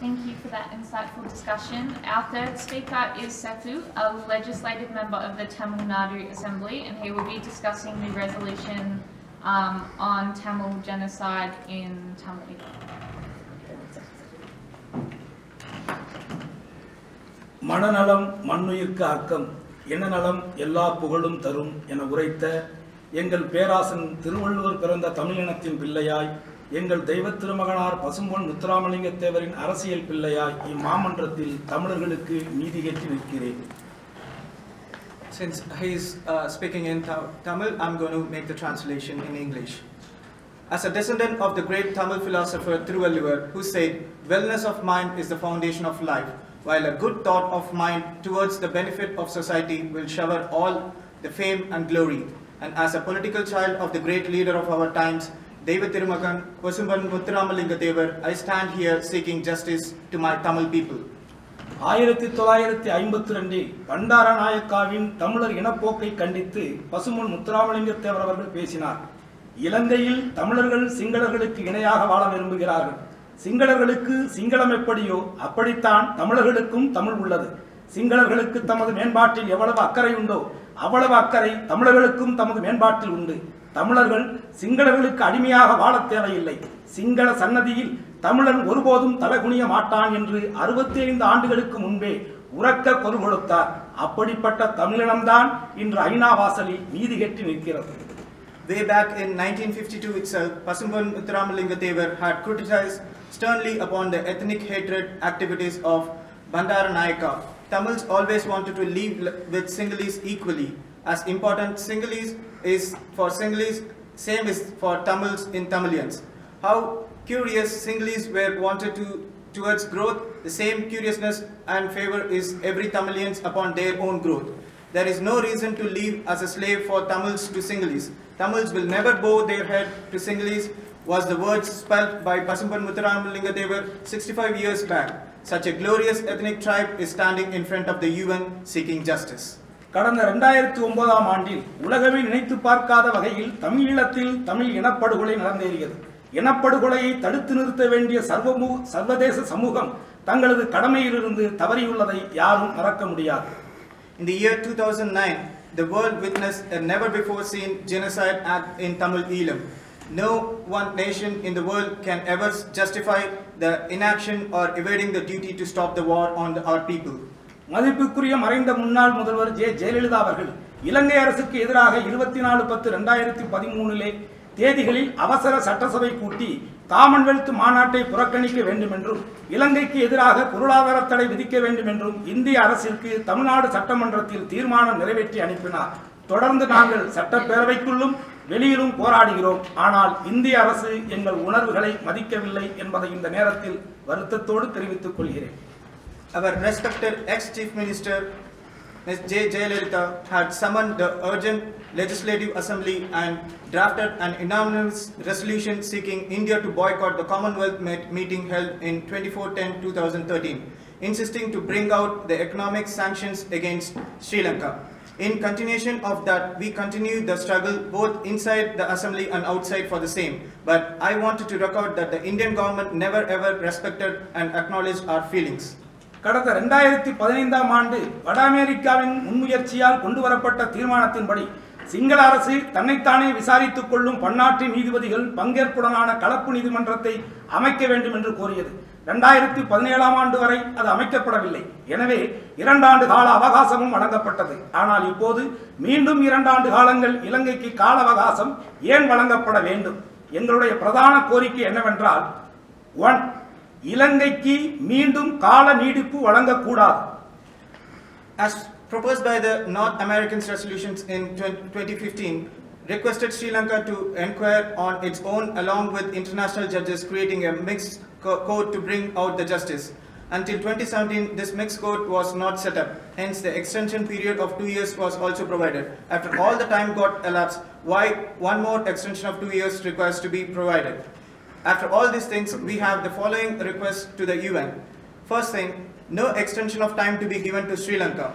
Thank you for that insightful discussion. Our third speaker is Sethu, a legislative member of the Tamil Nadu Assembly, and he will be discussing the resolution um, on Tamil genocide in Tamil. மனநலம் மண்ணுயிர்க்கு ஆக்கம் என்ன நலம் எல்லா புகழும் தரும் என உரைத்த எங்கள் பேராசன் திருவள்ளுவர் பிறந்த தமிழினத்தின் பிள்ளையாய் எங்கள் தெய்வ திருமகனார் பசும்பொன் முத்துராமலிங்க தேவரின் அரசியல் பிள்ளையாய் இம்மாமன்றத்தில் தமிழர்களுக்கு நீதி கேட்டு நிற்கிறேன் Since he's uh, speaking in Ta- Tamil, I'm going to make the translation in English. As a descendant of the great Tamil philosopher Thiruvalluvar, who said, Wellness of mind is the foundation of life, while a good thought of mind towards the benefit of society will shower all the fame and glory. And as a political child of the great leader of our times, Deva Tirumagan Vasumban Mutturamalingga Devar, I stand here seeking justice to my Tamil people. ஆயிரத்தி தொள்ளாயிரத்தி ஐம்பத்தி ரெண்டில் பண்டாரநாயக்காவின் தமிழர் இனப்போக்கை கண்டித்து பசுமன் முத்துராமலிங்க தேவர் அவர்கள் பேசினார். இலங்கையில் தமிழர்கள் சிங்களர்களுக்கு இணையாக வாழ விரும்புகிறார்கள். சிங்களர்களுக்கு சிங்களம் எப்படியோ அப்படித்தான் தமிழர்களுக்கும் தமிழ் உள்ளது. சிங்களர்களுக்கு தமது மேம்பாட்டில் எவ்வளவு அக்கறை உண்டோ அவ்வளவு அக்கறை தமிழர்களுக்கும் தமது மேம்பாட்டில் உண்டு. தமிழர்கள் சிங்களர்களுக்கு அடிமையாக வாழத் தேவையில்லை சிங்கள சன்னதியில் தமிழன் ஒருபோதும் தலைகுனிய மாட்டான் என்று அறுபத்தி ஐந்து ஆண்டுகளுக்கு முன்பே உறக்க குரல் கொடுத்தார் அப்படிப்பட்ட தமிழினம்தான் இன்று ஐநா வாசலில் நீதி கெட்டு நிற்கிறது Way back in 1952 itself, Pasumban Mutturamalingga Devar had criticized sternly upon the ethnic hatred activities of Bandara Tamils always wanted to live with Sinhalese equally. As important Sinhalese is for Sinhalese, same is for Tamils in Tamilians. How curious Sinhalese were wanted to towards growth, the same curiousness and favor is every Tamilians upon their own growth. There is no reason to live as a slave for Tamils to Sinhalese. Tamils will never bow their head to Sinhalese was the words spelt by Pasumpan Mutturamalingga Devar 65 years back. Such a glorious ethnic tribe is standing in front of the UN seeking justice. கடந்த இரண்டாயிரத்தி ஒன்பதாம் ஆண்டில் உலகமே நினைத்து பார்க்காத வகையில் தமிழீழத்தில் தமிழ் இனப்படுகொலை நடந்தேறியது இனப்படுகொலையை தடுத்து நிறுத்த வேண்டிய சர்வமு சர்வதேச சமூகம் தங்களது கடமையிலிருந்து தவறியுள்ளதை யாரும் மறக்க முடியாது In the year 2009, the world witnessed a never before seen genocide act in Tamil Eelam. No one nation in the world can ever justify the inaction or evading the duty to stop the war on the- our people. மதிப்புக்குரிய மறைந்த முன்னாள் முதல்வர் ஜெ ஜெயலலிதா அவர்கள் இலங்கை அரசுக்கு எதிராக இருபத்தி நாலு பத்து ரெண்டாயிரத்தி பதிமூணிலே தேதிகளில் அவசர சட்டசபை கூட்டி காமன்வெல்த் மாநாட்டை புறக்கணிக்க வேண்டும் என்றும் இலங்கைக்கு எதிராக பொருளாதார தடை விதிக்க வேண்டும் என்றும் இந்திய அரசிற்கு தமிழ்நாடு சட்டமன்றத்தில் தீர்மானம் நிறைவேற்றி அனுப்பினார். தொடர்ந்து நாங்கள் சட்டப்பேரவைக்குள்ளும் வெளியிலும் போராடுகிறோம். ஆனால் இந்திய அரசு எங்கள் உணர்வுகளை மதிக்கவில்லை என்பதை இந்த நேரத்தில் வருத்தத்தோடு தெரிவித்துக் கொள்கிறேன். Our respected ex-chief minister, Ms. J. Jayalalitha, had summoned the urgent legislative assembly and drafted an unanimous resolution seeking India to boycott the Commonwealth meeting held in 24-10-2013, insisting to bring out the economic sanctions against Sri Lanka. In continuation of that, we continue the struggle both inside the assembly and outside for the same. But I wanted to record that the Indian government never ever respected and acknowledged our feelings. கடந்த ரெண்டாயிரத்தி பதினைந்தாம் ஆண்டு வட அமெரிக்காவின் முன்முயற்சியால் கொண்டு வரப்பட்ட தீர்மானத்தின்படி சிங்கள அரசு தன்னைத்தானே விசாரித்துக் கொள்ளும் பன்னாட்டு நீதிபதிகள் பங்கேற்புடனான கலப்பு நீதிமன்றத்தை அமைக்க வேண்டும் என்று கோரியது. இரண்டாயிரத்தி பதினேழாம் ஆண்டு வரை அது அமைக்கப்படவில்லை. எனவே இரண்டாண்டு கால அவகாசமும் வழங்கப்பட்டது. ஆனால் இப்போது மீண்டும் இரண்டாண்டு காலங்கள் இலங்கைக்கு கால அவகாசம் ஏன் வழங்கப்பட வேண்டும்? எங்களுடைய பிரதான கோரிக்கை என்னவென்றால் ஒன் இலங்கைக்கு மீண்டும் கால நீடிப்பு வழங்கக்கூடாது As proposed by the North Americans resolutions in 20- 2015, requested Sri Lanka to inquire on its own along with international judges creating a mixed co- court to bring out the justice. Until 2017, this mixed court was not set up. Hence, the extension period of two years was also provided. After all the time got elapsed, why one more extension of two years requires to be provided? After all these things, we have the following request to the UN. First thing, no extension of time to be given to Sri Lanka.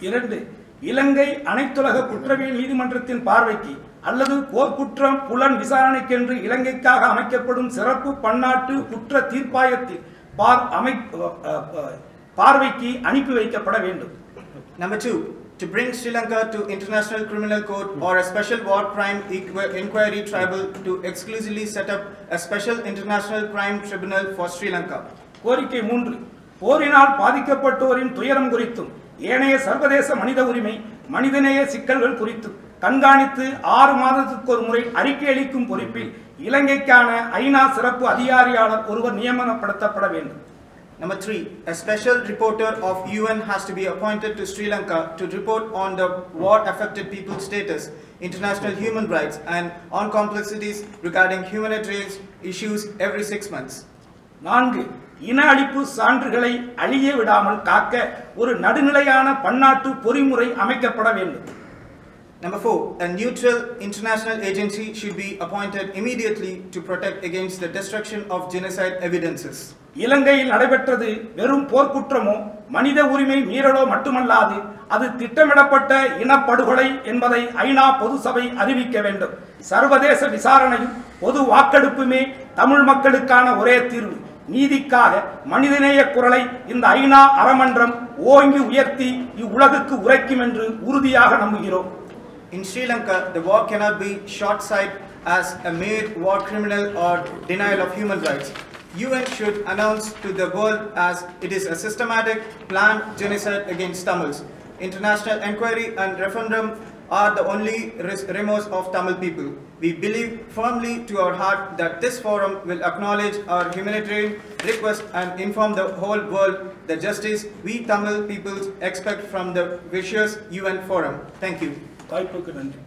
இரண்டு இலங்கை அனைத்துலக குற்றவியல் நீதிமன்றத்தின் பார்வைக்கு அல்லது போர்க்குற்றம் புலன் விசாரணைக்கென்று இலங்கைக்காக அமைக்கப்படும் சிறப்பு பன்னாட்டு குற்ற தீர்ப்பாயத்தில் பார் அமை பார்வைக்கு அனுப்பி வைக்கப்பட வேண்டும் Number two, to bring Sri Lanka to International Criminal Court or a special war crime inquiry tribunal to exclusively set up a special international crime tribunal for Sri Lanka. கோரிக்கை மூன்று போரினால் பாதிக்கப்பட்டோரின் துயரம் குறித்தும் ஏனைய சர்வதேச மனித உரிமை மனிதநேய சிக்கல்கள் குறித்தும் கண்காணித்து ஆறு மாதத்துக்கு ஒரு முறை அறிக்கை அளிக்கும் பொறுப்பில் இலங்கைக்கான ஐநா சிறப்பு அதிகாரியாளர் ஒருவர் நியமனப்படுத்தப்பட வேண்டும் Number three, a special reporter of UN has to be appointed to Sri Lanka to report on the war affected people's status, international human rights, and on complexities regarding humanitarian issues every six months. நான்கு இன அழிப்பு சான்றுகளை அழிய விடாமல் காக்க ஒரு நடுநிலையான பன்னாட்டு பொறிமுறை அமைக்கப்பட வேண்டும் Number four, a neutral international agency should be appointed immediately to protect against the destruction of genocide evidences. இலங்கையில் நடைபெற்றது வெறும் போர்க்குற்றமோ மனித உரிமை மீறலோ மட்டுமல்லாது அது திட்டமிடப்பட்ட இனப்படுகொலை என்பதை ஐநா பொது சபை அறிவிக்க வேண்டும். சர்வதேச விசாரணையும் பொது வாக்கெடுப்புமே தமிழ் மக்களுக்கான ஒரே தீர்வு. நீதிக்காக மனிதநேய குரலை இந்த ஐநா அறமன்றம் ஓங்கி உயர்த்தி இவ்வுலகுக்கு உரைக்கும் என்று உறுதியாக நம்புகிறோம். In Sri Lanka, the war cannot be short-sighted as a mere war criminal or denial of human rights. UN should announce to the world as it is a systematic, planned genocide against Tamils. International inquiry and referendum are the only remorse of Tamil people. We believe firmly to our heart that this forum will acknowledge our humanitarian request and inform the whole world the justice we Tamil peoples expect from the vicious UN forum. Thank you. வாய்ப்புக்கு நன்றி.